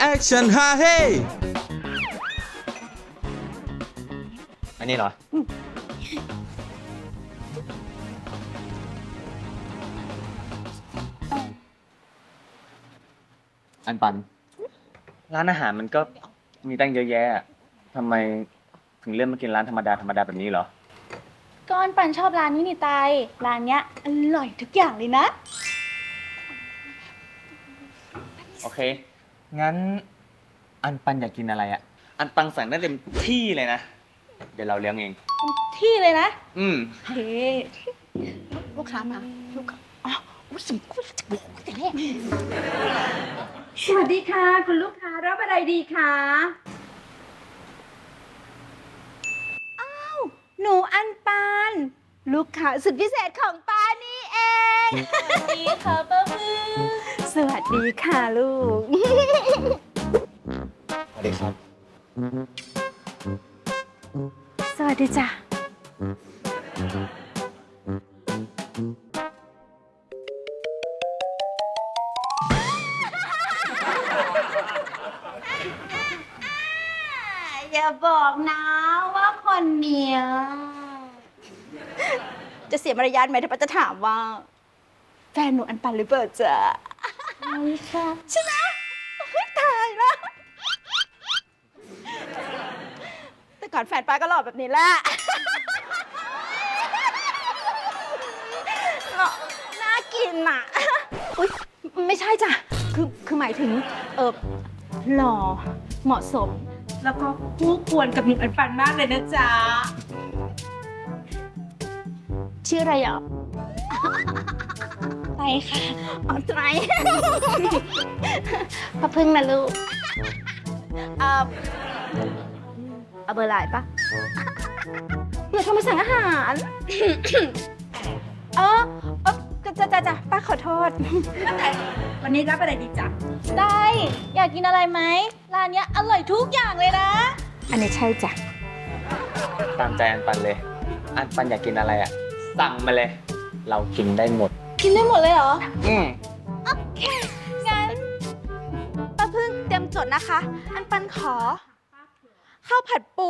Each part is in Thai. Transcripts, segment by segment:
แอคชั่นฮาเฮอันนี้เหรอ อันปัน ร้านอาหารมันก็มีตั้งเยอะแยะอะทำไมถึงเลือกมากินร้านธรรมดาธรรมดาแบบนี้เหรอ ก้อนปันชอบร้านนี้นี่ตายร้านเนี้ยอร่อยทุกอย่างเลยนะ โอเค งั้น อันปันอยากกินอะไรอะ อันปังสั่งได้เต็มที่เลยนะ เดี๋ยวเราเลี้ยงเอง ที่เลยนะอืม เฮ้ลูกค้ามาลูกค้าอ๋ออุ๊ยสมควรจะบอกตั้งแต่แรกสวัสดีค่ะ คุณลูกค้ารับอะไรดีคะหนูอันปานลูกค้าสุดพิเศษของปานี่เองสวัสดีค่ะป้าพึ่งส วัสดีค่ะลูก สวัสดีครับ สวัสดีจ้ะ อย่าบอกนะว่าคนเนี้ย จะเสียมารยาทไหมถ้าป้าจะถามว่า แฟนหนูอันปันหรือเปล่าจ๊ะ ใช่ค่ะใช่ไหมเฮ้ยตายแล้วแต่ก่อนแฟนป้าก็หล่อแบบนี้แหละหล่อน่ากินอะ อุ๊ย ไม่ใช่จ้ะ คือ คือหมายถึง เออหล่อ เหมาะสม แล้วก็คู่ควรกับหนุ่มอันปันมากเลยนะจ๊ะ ชื่ออะไรอะ ไปค่ะอ๋อไตรพะพึ่งนะลูก เอ่อเอาเบอร์ไลน์ปะเผื่อโทรมาสั่งอาหาร เออเออจ้ะจ้ะจ้ะป้าขอโทษ วันนี้รับอะไรดีจ๊ะ ได้ อยากกินอะไรไหม ร้านเนี้ยอร่อยทุกอย่างเลยนะ อันนี้ใช่จ้ะ ตามใจอันปันเลย อันปันอยากกินอะไรอะ สั่งมาเลย เรากินได้หมด กินได้หมดเลยเหรอ อืมโอเค งั้นป้าพึ่งเตรียมจดนะคะ อันปันขอ ข้าวผัดปู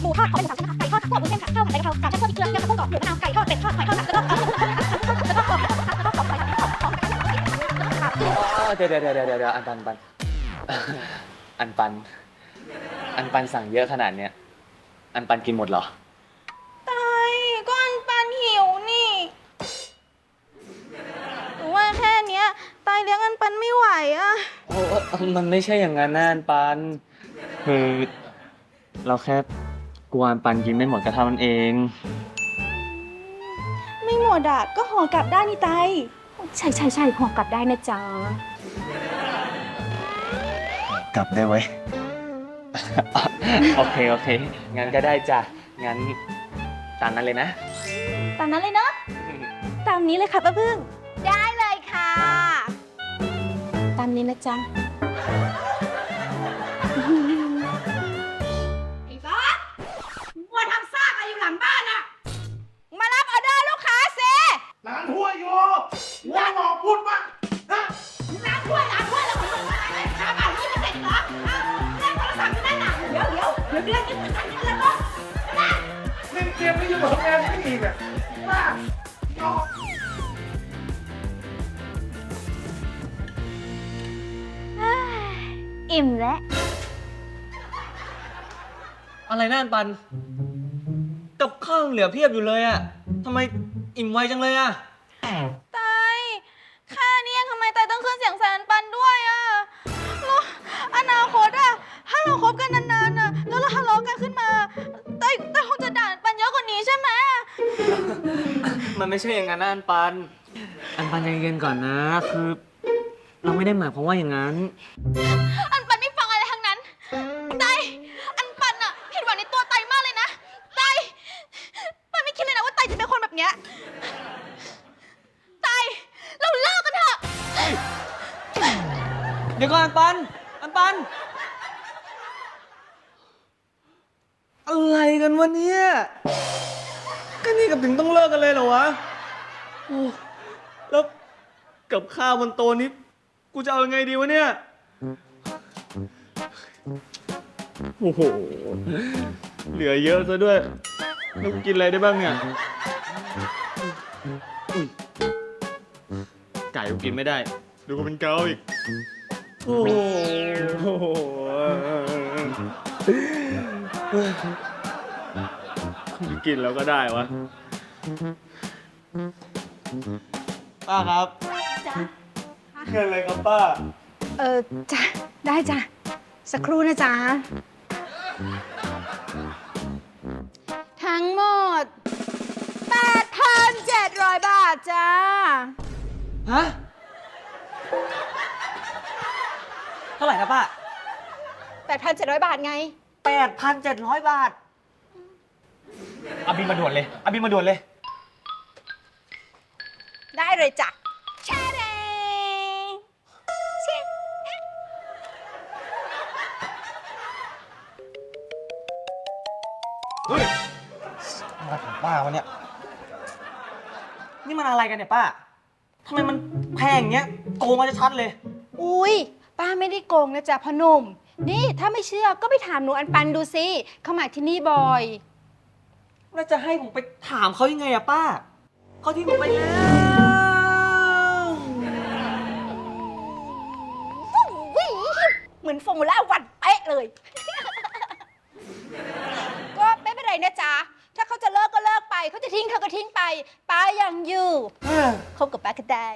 หมูทอดของเป็นสามชั้นค่ะไก่ทอดข้าวหมูเส้นค่ะข้าวผัดกะเพราไก่ทอดพริกเกลือเกลือข้าวต้มกรอบหมูมะนาวไก่ทอดเป็ดทอดหอยทอดแล้วก็ข้าวผัดแล้วก็ข้าวผัดแล้วก็ข้าวผัดแล้วก็ข้าวผัดแล้วก็ข้าวผัดอ๋อเดี๋ยวเดี๋ยวเดี๋ยวเดี๋ยวอันปันปัน อันปัน อันปันสั่งเยอะขนาดเนี้ย อันปันกินหมดเหรอ เลี้ยงอันปันไม่ไหวอะ โอ้เอ้อมันไม่ใช่อย่างนั้นนะอันปัน คือ เราแค่กลัวอันปันกินไม่หมดก็เท่านั้นเอง ไม่หมดอะก็ห่อกลับได้นี่ไตายใช่ใช่ใช่ห่อกลับได้นะจ๊ะกลับได้ไว้ย โอเค โอเค งั้นก็ได้จ้ะ งั้นตามนั้นเลยนะ ตามนั้นเลยเนาะตามนี้เลยค่ะป้าพึ่งามนี้นะจ๊ะไอ้บ้ามัวทำซากอะไรอยู่หลังบ้านอะมารับออเดอร์ลูกค้าเซล้างถ้วยอยู่หัวหมอพูดมากฮะล้างถ้วยล้างถ้วยแล้วผมทำอะไรช้าป่านนี้ไม่เสร็จเหรออ้าวเล่นโทรศัพท์อยู่นั่นน่ะเดี๋ยวเดี๋ยวเดี๋ยวเดือนนี้มันทันกันแล้วก็เล่นเกมไม่อยู่กับทำงานไม่อีกอะบ้าเอา อิ่มแล้ว อะไรนะอันปันกับข้าวยังเหลือเพียบอยู่เลยอะทำไมอิ่มไวจังเลยอะตายแค่นี้ยังทำไมตายต้องขึ้นเสียงแสนปันด้วยอะแล้วอนาคตอะถ้าเราคบกันนานๆอะแล้วเราทะเลาะกันขึ้นมาตายตายคงจะด่าปันเยอะกว่านี้ใช่ไหมมันไม่ใช่อย่างนั้นนะอันปัน อันปันใจเย็นก่อนนะ คือ เราไม่ได้หมายความว่าอย่างนั้น อัน ดี๋ยวก่อนอันปัน อันปัน อะไรกันวะเนี่ยก็นี่กับถึงต้องเลิกกันเลยเหรอวะโอ้แล้วกับข้าวบนโต๊ะนี้ กูจะเอายังไงดีวะเนี่ย โอ้โห เหลือเยอะซะด้วยลูกกินอะไรได้บ้างเนี่ยอุ๊ยไก่ก็กินไม่ได้ ดูก็เป็นเกาอีก โอ้โหกินแล้วก็ได้วะ ป้าครับจ้ะเงินอะไรครับป้า เออจ้ะได้จ้ะ สักครู่นะจ๊ะ ทั้งหมด 8,700 บาทจ้า ฮะเท่าไหร่ครับป้า8,700 บาทไง 8,700 บาท เอาบินมาด่วนเลยเอาบินมาด่วนเลย ได้เลยจ้ะแช่เดงเช่เฮ้ยมาของป้าวะเนี่ย นี่มันอะไรกันเนี่ยป้าทำไมมันแพงอย่างเงี้ยโกงมาจะชัดเลย อุ้ย ป้าไม่ได้โกงนะจ๊ะพอหนุ่ม นี่ถ้าไม่เชื่อก็ไปถามหนูอันปันดูสิเขามาที่นี่บ่อย แล้วจะให้ผมไปถามเขายังไงอะป้า เขาทิ้งผมไปแล้ววิเหมือนฟอร์มูล่าวันเป๊ะเลย ก็ไม่เป็นไรนะจ๊ะ ถ้าเขาจะเลิกก็เลิกไป เขาจะทิ้งเธอก็ทิ้งไป ป้ายังอยู่ คบกับป้าก็ได้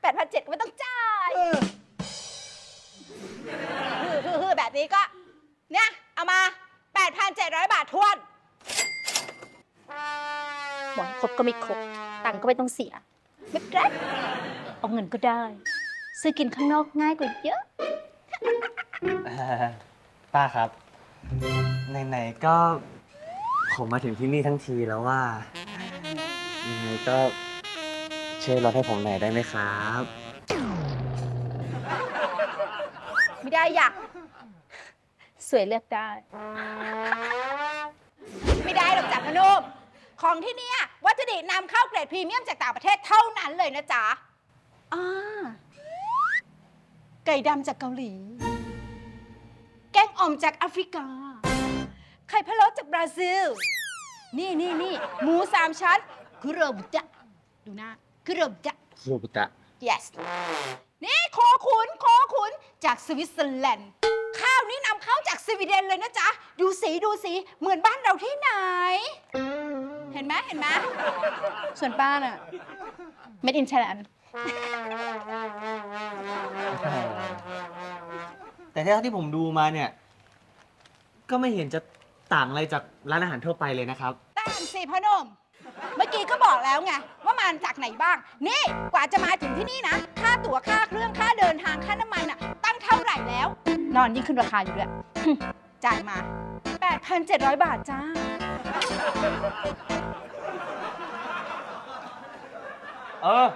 แปดพันเจ็ดก็ไม่ต้องจ่ายฮือฮือ นี้ก็ เนี่ย เอามา 8,700 บาททวนหวังครบก็ไม่ครบ ตังค์ก็ไม่ต้องเสีย ไม่เป็นไรเอาเงินก็ได้ ซื้อกินข้างนอกง่ายกว่าเยอะ เอ่อป้าครับ ไหนๆก็ ผมมาถึงที่นี่ทั้งทีแล้วว่ายังไงก็ช่วยลดให้ผมหน่อยได้ไหมครับ ไม่ได้อยาก สวยเลือกได้ ไม่ได้หรอกจ้ะพนมของที่เนี่ยวัตถุดิบนำเข้าเกรดพรีเมียมจากต่างประเทศเท่านั้นเลยนะจ๊ะอ่าไก่ดำจากเกาหลี แกงอ่อมจากแอฟริกา ไข่พะโล้จากบราซิล นี่นี่นี่หมูสามชั้นคุโรบุตะดูหน้าคุโรบุตะ โรบุตะ yes นี่โคขุนโคขุนจากสวิตเซอร์แลนด์ ข้าวนี้นำเข้าจากสวีเดนเลยนะจ๊ะ ดูสีดูสีเหมือนบ้านเราที่ไหน เห็นไหมเห็นไหมส่วนป้าน่ะ made in Thailand แต่เท่าที่ผมดูมาเนี่ย ก็ไม่เห็นจะต่างอะไรจากร้านอาหารทั่วไปเลยนะครับต่างสิพอหนม เมื่อกี้ก็บอกแล้วไง ว่ามาจากไหนบ้าง นี่กว่าจะมาถึงที่นี่นะ ค่าตั๋วค่าเครื่องค่าเดินทางค่าน้ำมันอะตั้งเท่าไหร่แล้ว นอนยิ่งขึ้นราคาอยู่ด้วยจ่ายมา 8,700 บาทจ้า เออ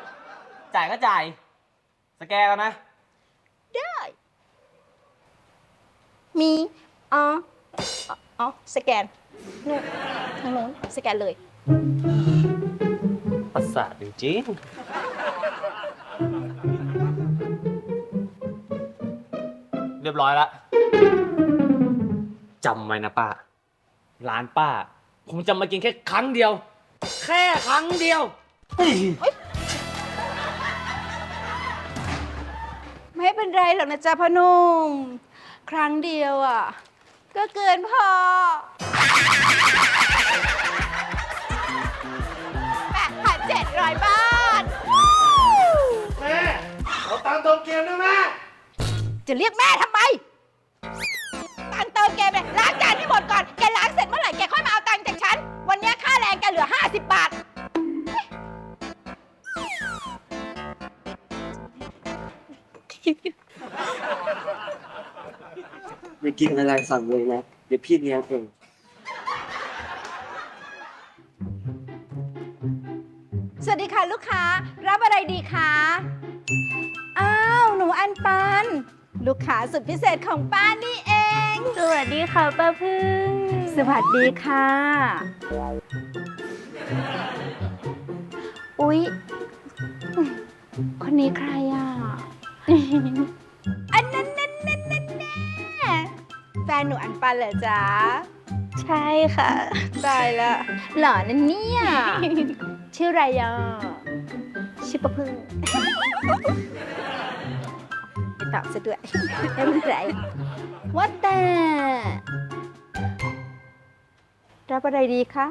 จ่ายก็จ่าย สแกนแล้วนะ ได้ มีอ๋ออ๋ออ๋อสแกนนู่นทางโน้นสแกนเลยประสาทจริงๆ รียบร้อยละจำไว้นะป้า ร้านป้า ผมจะมากินแค่ครั้งเดียว แค่ครั้งเดียว ไม่เป็นไรหรอกนะจ๊ะพ่อหนุ่มครั้งเดียวอะ ก็เกินพอแปดพันเจ็ดร้อยบาท จะเรียกแม่ทำไมตังค์เติมเกมเลยล้างจานให้หมดก่อน แกล้างเสร็จเมื่อไหร่แกค่อยมาเอาตังค์จากฉัน วันนี้ค่าแรงแกเหลือ 50 บาทอยากกินอะไรสั่งเลยนะ เดี๋ยวพี่เลี้ยงเอง สวัสดีค่ะลูกค้า รับอะไรดีคะ อ้าว หนูอันปัน ลูกค้าสุดพิเศษของป้านี่เอง สวัสดีค่ะป้าพึ่ง สวัสดีค่ะ อุ๊ย คนนี้ใครอะ อันนั้นนั่นนั่นนั่นแน่นหนูอันปันเหรอจ๊ะ ใช่ค่ะ ตายละหล่อนั่นเนี่ย ชื่ออะไรอะชิปะพึ่งไม่ ตอบซะด้วยไม่เป็นไรว่าแต่รับอะไรดีคะ